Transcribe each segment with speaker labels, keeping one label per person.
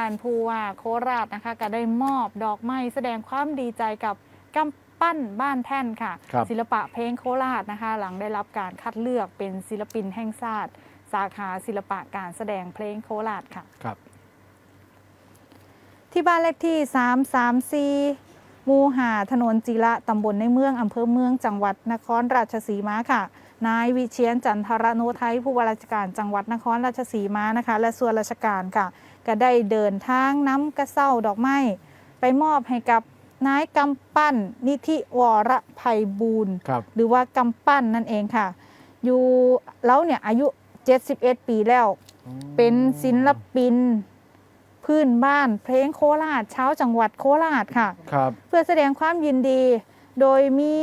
Speaker 1: านผู้ว่าโคราชนะคะก็ได้มอบดอกไม้แสดงความดีใจกับกำปั้นบ้านแท่นค่ะ
Speaker 2: ครับ
Speaker 1: ศิลปะเพลงโคราชนะคะ หลังได้รับการคัดเลือกเป็นศิลปินแห่งชาติสาขาศิลปะการแสดงเพลงโคราชค่ะ
Speaker 2: ครับ
Speaker 1: ที่บ้านเลขที่ 334ห มู่หาถนนจิระตำบลในเมืองอำเภอเมืองจังหวัดนครราชสีมาค่ะ นายวิเชียนจันทรโนไทยผู้ว่าราชการจังหวัดนครราชสีมานะคะ และส่วนราชการค่ะ ก็ได้เดินทางน้ำกระเซ้าดอกไม้ไปมอบให้กับนายกำปั้นนิธิวรภัยบูรณ์
Speaker 2: ครับ
Speaker 1: หรือว่ากำปั้นนั่นเองค่ะ อยู่แล้วเนี่ยอายุ 71 ปีแล้ว เป็นศิลปิน พื้นบ้าน เพลงโคราชเช้าวจังหวัดโคราชค่ะ
Speaker 2: ครับ
Speaker 1: เพื่อแสดงความยินดี โดยมี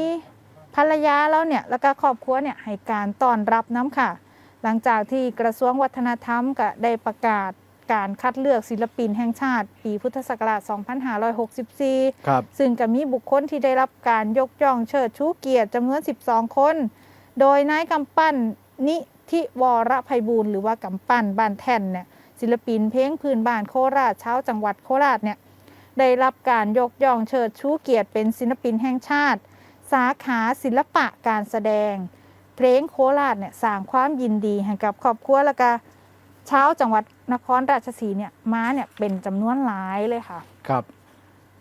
Speaker 1: ภรรยาแล้วเนี่ยแล้วก็ครอบครัวเนี่ยให้การต้อนรับน้ำค่ะ หลังจากที่กระทรวงวัฒนธรรมก็ได้ประกาศการคัดเลือกศิลปินแห่งชาติ ปีพุทธศักราช 2564
Speaker 2: ครับ
Speaker 1: ซึ่งก็มีบุคคลที่ได้รับการยกย่องเชิดชูเกียรติจำนวน 12 คน โดยนายกำปั้นนิธิวรภัยบูรณ์หรือว่ากำปั้นบ้านแท่นเนี่ย ศิลปินเพลงพื้นบ้านโคราชเช้าวจังหวัดโคราชเนี่ยได้รับการยกย่องเชิดชูเกียรติเป็นศิลปินแห่งชาติ สาขาศิลปะการแสดง เพลงโคราชเนี่ยสร้างความยินดีให้กับครอบครัวแล้วก็ชาวจังหวัดนครราชสีเนี่ยม้าเนี่ยเป็นจำนวนหลายเลยค่ะ
Speaker 2: ครับ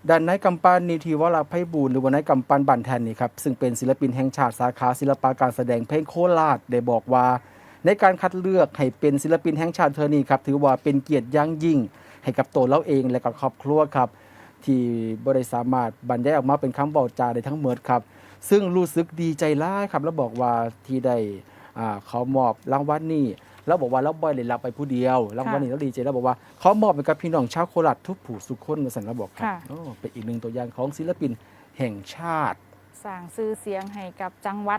Speaker 2: ด้านนายกำปันนิธิวราไพบูลย์หรือว่านายกำปันบันแทนนี่ครับซึ่งเป็นศิลปินแห่งชาติสาขาศิลปะการแสดงเพลงโคราชได้บอกว่า ในการคัดเลือกให้เป็นศิลปินแห่งชาติเธอนี่ครับถือว่าเป็นเกียรติอย่างยิ่ง ให้กับตัวเราเองและกับครอบครัวครับ ที่บริสามารถบรรยายออกมาเป็นคำบอกจาได้ทั้งหมดครับ ซึ่งรู้สึกดีใจร้ายครับ แล้วบอกว่าที่ได้อ่าเขามอบรางวัลนี้แล้วบอกว่าเราบ่อยเลยรับไปผู้เดียวรางวัลนี้เราดีใจแล้วบอกว่าเขามอบให้กับพี่น้องชาวโคราชทุกผู้สุขคนมาสั่นแล้วบอกครับ
Speaker 1: ค่ะ
Speaker 2: โอ้เป็นอีกหนึ่งตัวอย่างของศิลปินแห่งชาติ
Speaker 1: สร้างชื่อเสียงให้กับจังหวัด